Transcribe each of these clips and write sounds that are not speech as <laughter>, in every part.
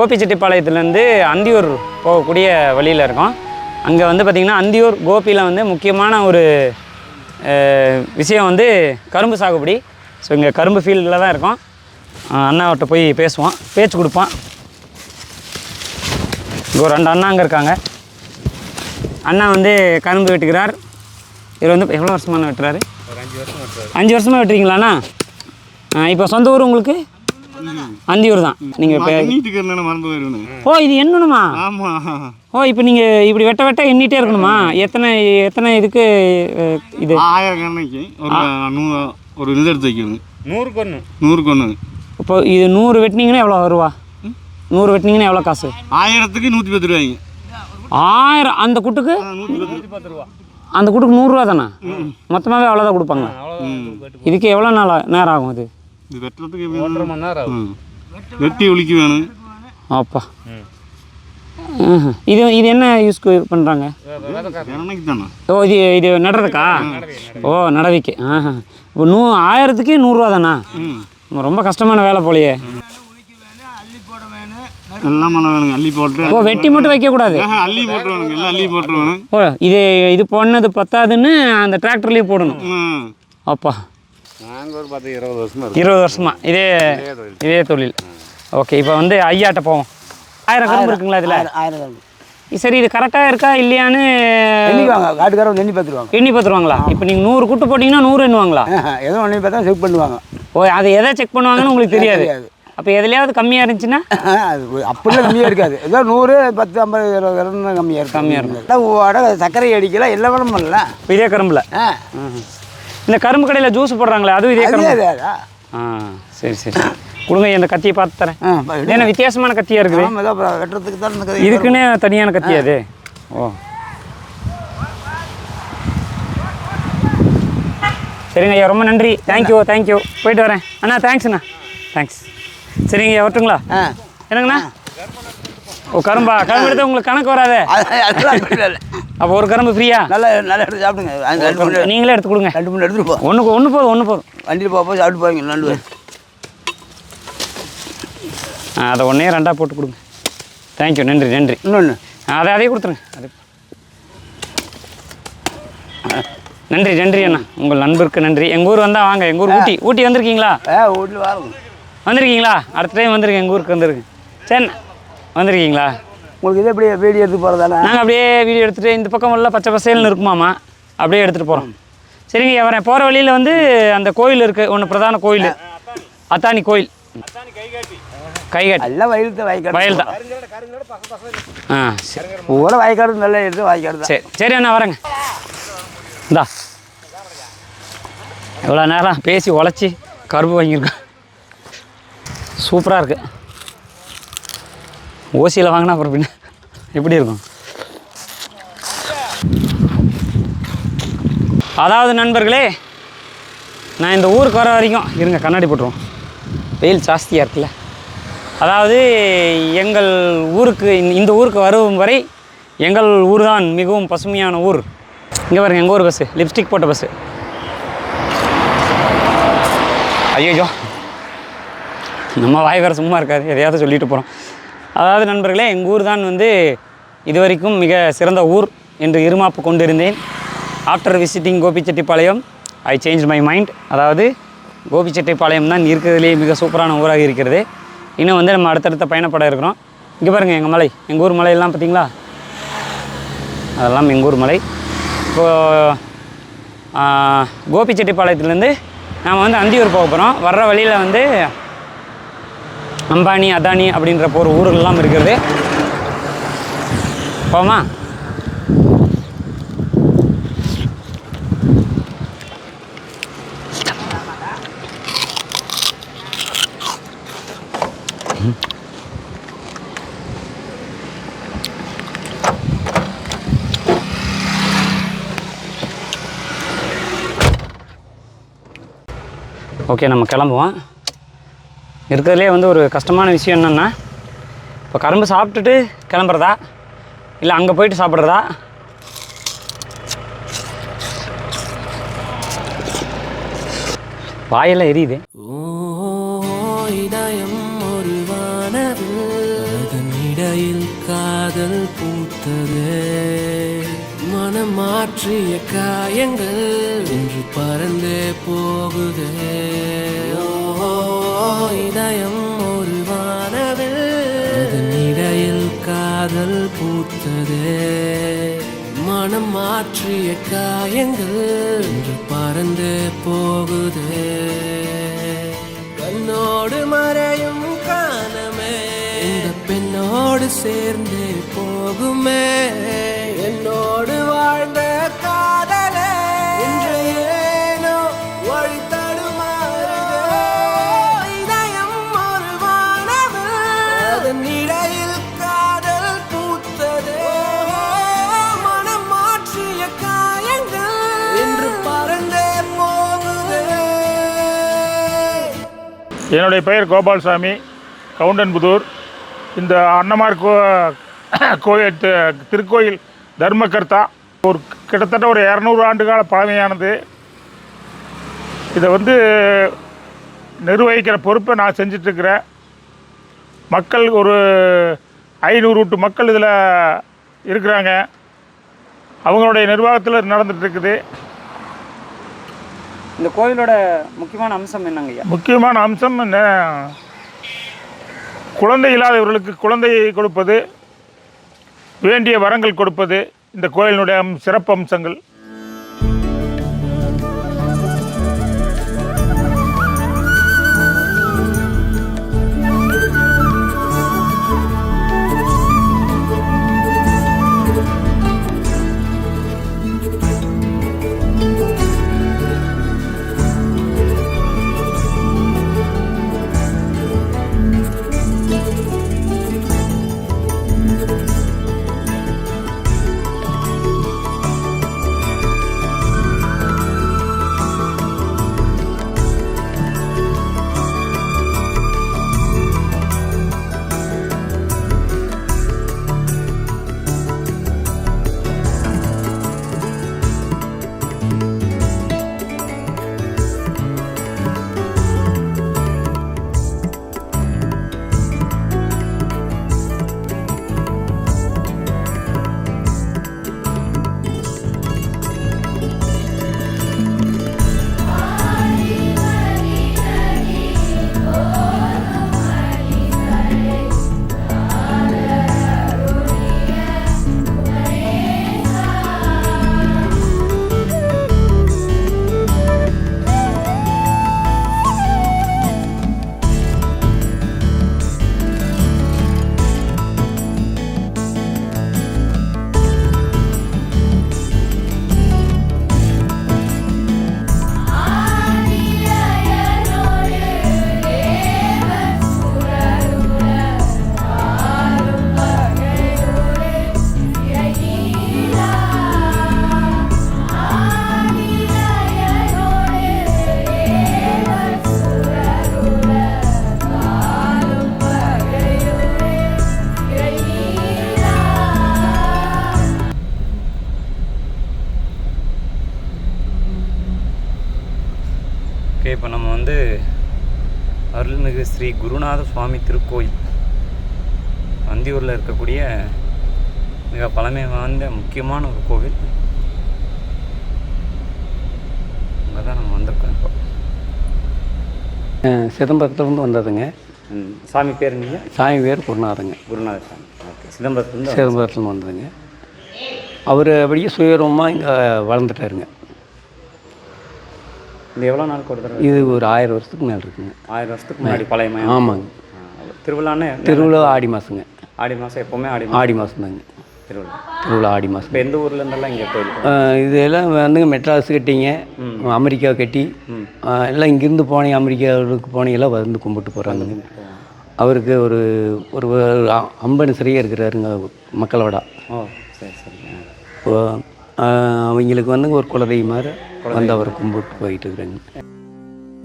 கோபிச்செட்டிப்பாளையத்துலேருந்து அந்தியூர் போகக்கூடிய வழியில் இருக்கோம். அங்கே வந்து பார்த்திங்கன்னா அந்தியூர் கோபியில் வந்து முக்கியமான ஒரு விஷயம் வந்து கரும்பு சாகுபடி. ஸோ இங்கே கரும்பு ஃபீல்டில் தான் இருக்கோம். அண்ணாவிட்ட போய் பேசுவோம். பேச்சு கொடுப்பான் இங்கே ஒரு ரெண்டு அண்ணா அங்கே இருக்காங்க. அண்ணா வந்து கரும்பு வெட்டுகிறார். இவர் வந்து எவ்வளோ வருஷமான வெட்டுறாரு? அஞ்சு வருஷமாக வெட்டுறீங்களாண்ணா? இப்போ சொந்த ஊர் உங்களுக்கு? அந்தியூர் தான் நீங்கள் ஓ இது எண்ணணுமா ஆமா. ஓ இப்போ நீங்கள் இப்படி வெட்ட வெட்ட எண்ணிட்டே இருக்கணுமா? எத்தனை எத்தனை இதுக்கு இது? ஆயிரம் கண்ணைக்கு ஒரு நூறு ஒரு இது எடுத்து வைக்கணும். நூறுக்கு ஒன்று நூறுக்கு ஒன்று இப்போ இது நூறு வெட்டினீங்கன்னா எவ்வளோ வருவா? நூறு வெட்டினீங்கன்னா எவ்வளோ காசு? ஆயிரத்துக்கு நூற்றி பத்து ரூபாய்ங்க. ஆயிரம் அந்த குட்டுக்கு? நூற்றி பத்து ரூபா. அந்த குட்டுக்கு நூறுரூவா தானே? மொத்தமாகவே அவ்வளோதான் கொடுப்பாங்க. இதுக்கு எவ்வளோ நாள் நேரம் ஆகும் இது இது வெட்டுறதுக்கு ஒன்றரை மணி நேரம் ஆகும். வெட்டி ஒலிக்க வேணும் அப்பா. இது இது என்ன யூஸ்க்கு பண்ணுறாங்க ஓ இது இது நடுறதுக்கா ஓ நடவிக்கு ஆஹா இப்போ நூ ஆயிரத்துக்கு நூறுரூவா தானா ரொம்ப கஷ்டமான வேலை போலையே. எல்லாம் பண்ண வேணுங்க அள்ளி போட்டு ஓ வெட்டி மட்டும் வைக்கக்கூடாது அள்ளி எல்லாம் ஓ இது இது பண்ணது பத்தாதுன்னு அந்த டிராக்டர்லேயே போடணும். அப்பா நாங்கள் ஒரு பத்து இருபது வருஷமா இருக்கோம். இருபது வருஷமா? இதே இதே தொழில். ஓகே இப்போ வந்து ஐயாட்ட போவோம். ஆயிரம் கரும்பு இருக்குங்களா இதில்? ஆயிரம் தான் சரி இது கரெக்டாக இருக்கா இல்லையான்னு எண்ணிக்குவாங்க காட்டுக்காரங்க எண்ணி பார்த்துருவாங்க. எண்ணி பார்த்துருவாங்களா? இப்போ நீங்கள் நூறு குட்டு போட்டிங்கன்னா நூறு எண்ணுவாங்களா? ஏதோ ஒன்றி பார்த்தா செக் பண்ணுவாங்க. ஓ அது எதை செக் பண்ணுவாங்கன்னு உங்களுக்கு தெரியாது. அப்போ எதுலையாவது கம்மியாக இருந்துச்சுன்னா? அது அப்படிலாம் கம்மியாக இருக்காது. ஏதோ நூறு பத்து ஐம்பது இருபது கம்மியாக இருக்கும். கம்மியா இருக்கும். எல்லாம் சர்க்கரை அடிக்கலாம் எல்லா வேணும் பண்ணலாம். இப்போ இதே கரும்பில்? ஆ. இந்த கரும்பு கடையில் ஜூஸ் போடுறாங்களே அதுவும் இதே கரும்பு. ஆ சரி சரி. கொடுங்க இந்த கத்தியை பார்த்து தரேன். என்ன வித்தியாசமான கத்தியாக இருக்குது? வெட்டுறதுக்கு தான் இதுக்குன்னே தனியான கத்தி அது. ஓ. சரிங்க ஐயா ரொம்ப நன்றி. தேங்க்யூ தேங்க்யூ போயிட்டு வரேன். அண்ணா தேங்க்ஸ்ண்ணா தேங்க்ஸ் சரிங்க ஐயா வரட்டுங்களா? என்னங்கண்ணா? ஓ கரும்பா? கரும்பு எடுத்து உங்களுக்கு கணக்கு வராதே. அப்போ ஒரு கரும்பு ஃப்ரீயா நல்லா நல்லா எடுத்து சாப்பிடுங்க. நீங்களே எடுத்து கொடுங்க. ரெண்டு மணி எடுத்துட்டு போ. ஒன்றுக்கு ஒன்று போதும் ஒன்று போதும் வண்டியில் போக போய் சாப்பிட்டு போவீங்க நண்டு. ஆ, அதை ஒன்றே ரெண்டாக போட்டு கொடுங்க. தேங்க்யூ நன்றி நன்றி. இன்னொன்று ஆ, அதை அதே கொடுத்துருங்க. அது நன்றி நன்றி அண்ணா. உங்கள் நண்பருக்கு நன்றி. எங்கள் ஊர் வந்தால் வாங்க. எங்கள் ஊர் ஊட்டி ஊட்டி வந்திருக்கீங்களா? ஏ வீட்டில் வாருங்க வந்திருக்கீங்களா? அடுத்த டைம் வந்துருங்க. எங்கள் ஊருக்கு வந்துருங்க. சரி வந்திருக்கீங்களா? உங்களுக்கு இதே எப்படி வீடியோ எடுத்து போகிறதானே நாங்கள் அப்படியே வீடியோ எடுத்துகிட்டு இந்த பக்கம் எல்லாம் பச்சை பசேல்னு இருக்குமாமா அப்படியே எடுத்துகிட்டு போகிறோம் சரிங்க வரேன் போகிற வழியில் வந்து அந்த கோயில் இருக்குது ஒன்று பிரதான கோயில். அத்தானி கோயில். கைகாட்டி. எல்லாம் வயல் தான் வாய்க்காடு. வயல் தான் ஆ சரி. பூரா வாய்க்காடு நல்லா எடுத்து வாய்க்காடு சரி சரி அண்ணா வரேங்க. இந்தா. எவ்வளோ நேரம் பேசி உழைச்சி கரும்பு வாங்கியிருக்கேன் சூப்பராக இருக்குது ஓசியில் வாங்கினா அப்புறம் பின்ன எப்படி இருக்கும்? அதாவது நண்பர்களே நான் இந்த ஊருக்கு வர வரைக்கும் இருங்க கண்ணாடி போட்டுருவோம். வெயில் ஜாஸ்தியாக இருக்குல்ல. அதாவது எங்கள் ஊருக்கு இந்த- ஊருக்கு வரும் வரை எங்கள் ஊர் தான் மிகவும் பசுமையான ஊர். இங்கே பாருங்க எங்கள் ஊர் பஸ்ஸு லிப்ஸ்டிக் போட்ட பஸ்ஸு ஐயோ நம்ம வாய் வேறு சும்மா இருக்காது. எதையாவது சொல்லிட்டு போகிறோம் அதாவது நண்பர்களே எங்கள் ஊர் தான் வந்து இதுவரைக்கும் மிக சிறந்த ஊர் என்று இருமாப்பு கொண்டிருந்தேன். After visiting Gobichettipalayam I change my mind அதாவது கோபிச்செட்டிப்பாளையம் தான் இருக்கிறதுலே மிக சூப்பரான ஊராக இருக்கிறது. இன்னும் வந்து நம்ம அடுத்தடுத்த பயணப்பட இருக்கிறோம். இங்கே பாருங்கள் எங்கள் மலை. எங்கள் ஊர் மலையெல்லாம் பார்த்தீங்களா அதெல்லாம் எங்கள் ஊர் மலை. இப்போது கோபிச்செட்டிப்பாளையத்துலேருந்து நாம் வந்து அந்தியூர் போக போகிறோம் வர்ற வழியில் வந்து அம்பானி அதானி அப்படின்ற போகிற ஊர்கள்லாம் இருக்கிறது. போமா ஓகே நம்ம கிளம்புவோம். இருக்கிறதுலே வந்து ஒரு கஷ்டமான விஷயம் என்னென்னா இப்போ கரும்பு சாப்பிட்டுட்டு கிளம்புறதா? இல்லை அங்கே போயிட்டு சாப்பிட்றதா? வாயெல்லாம் எரியுது. ஓ இதயம் ஒரு வானவில் காதல் பூத்தது மனம் மாற்றிய காயங்கள் இன்று பறந்தே போகுதே இதயம் ஒரு வானவில் அதன் காதல் பூத்ததே. மனம் மாற்றிய காயங்கள் என்று பறந்து போகுதே. கண்ணோடு மறையும் காணமே இந்த பெண்ணோடு சேர்ந்து போகுமே. என்னோடு வாழ்ந்த என்னுடைய பெயர் கோபால்சாமி கவுண்டன்புதூர். இந்த அன்னமார் கோ <coughs> கோயில் திருக்கோயில் தர்மகர்த்தா. ஒரு கிட்டத்தட்ட ஒரு இரநூறு ஆண்டு கால பழமையானது இதை வந்து நிர்வகிக்கிற பொறுப்பை நான் செஞ்சிட்ருக்கிறேன். மக்கள் ஒரு ஐநூறு ஊட்டு மக்கள் இதில் இருக்கிறாங்க. அவங்களுடைய நிர்வாகத்தில் நடந்துகிட்ருக்குது. இருக்குது இந்த கோயிலோட முக்கியமான அம்சம் என்னங்க ஐயா? முக்கியமான அம்சம் என்ன? குழந்தை இல்லாதவர்களுக்கு குழந்தையை கொடுப்பது வேண்டிய வரங்கள் கொடுப்பது இந்த கோயிலினுடைய சிறப்பு அம்சங்கள். ஸ்ரீ குருநாத சுவாமி திருக்கோயில். அந்தியூரில் இருக்கக்கூடிய மிக பழமை வாய்ந்த முக்கியமான ஒரு கோவில். அங்கே தான் நம்ம வந்திருக்கோம் இப்போ. சிதம்பரத்துலேருந்து வந்ததுங்க. சாமி பேர் நீங்கள் சாமி பேர் குருநாதங்க. குருநாத சாமி. ஓகே சிதம்பரத்துலேருந்து சிதம்பரத்துலேருந்து வந்ததுங்க. அவர் அப்படியே சுயரூபமாக இங்கே வளர்ந்துட்டாருங்க. இது எவ்வளோ நாளுக்கு ஒரு தடவை? இது ஒரு ஆயிரம் வருஷத்துக்கு மேலே இருக்குங்க. ஆயிரம் வருஷத்துக்கு முன்னாடி பழைய மயம். ஆமாங்க. திருவிழான்னு திருவிழா ஆடி மாதங்க ஆடி மாதம் எப்போவுமே ஆடி ஆடி மாதம் தாங்க திருவிழா. திருவிழா ஆடி மாதம் இப்போ எந்த ஊர்ல இருந்தெல்லாம் இங்கே கோயில் இதெல்லாம் வந்துங்க மெட்ராஸ் கட்டிங்க அமெரிக்கா கட்டி எல்லாம் இங்கேருந்து போனீங்க அமெரிக்காவுக்கு போனீங்கெல்லாம் வந்து கும்பிட்டு போகிறாங்க அவருக்கு ஒரு ஒரு அம்பன் சிறையாக இருக்கிறாருங்க மக்களோட. ஓ சரி சரி. அவங்களுக்கு வந்து ஒரு குலதெய்வம் மாதிரி. வந்து அவரை கும்பிட்டு போயிட்டு இருக்கிறாங்க.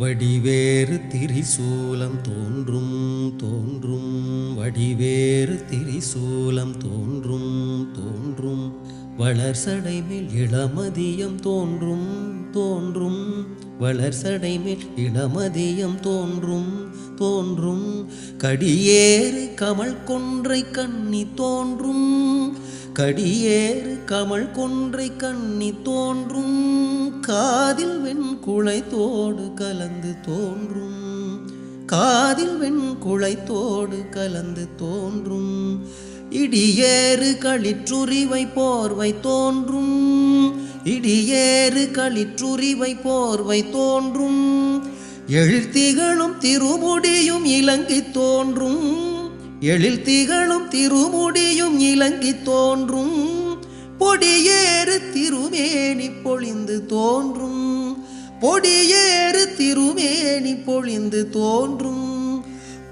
வடிவேறு திரிசூலம் தோன்றும் தோன்றும். வடிவேறு திரிசூலம் தோன்றும் தோன்றும். வளர்சடை மேல் இளமதியம் தோன்றும் தோன்றும். வளர்சடை மேல் இளமதியம் தோன்றும் தோன்றும். கடியேறு கமல் கொன்றை கண்ணி தோன்றும். கடியேறு கமல் கொன்றை கண்ணி தோன்றும் காதில் வெண்குளை தோடு கலந்து தோன்றும். காதில் வெண்குளைத்தோடு கலந்து தோன்றும். இடியேறு களிற்றுரிவை போர்வை தோன்றும். இடியேறு களிற்றுரிவை போர்வை தோன்றும். எழுத்திகளும் திருமுடியும் இலங்கி தோன்றும். எழில் திகழும் திருமுடியும் இலங்கி தோன்றும். பொடியேறு திருமேனி பொழிந்து தோன்றும். பொடியேறு திருமேனி பொழிந்து தோன்றும்.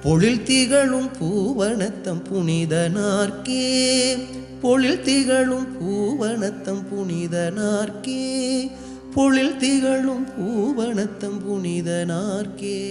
பொழில் திகழும் பூவனத்தம் புனிதனார்க்கே பொழில் திகழும் பூவனத்தம் புனிதனார்க்கே பொழில் திகழும் பூவனத்தம் புனிதனார்க்கே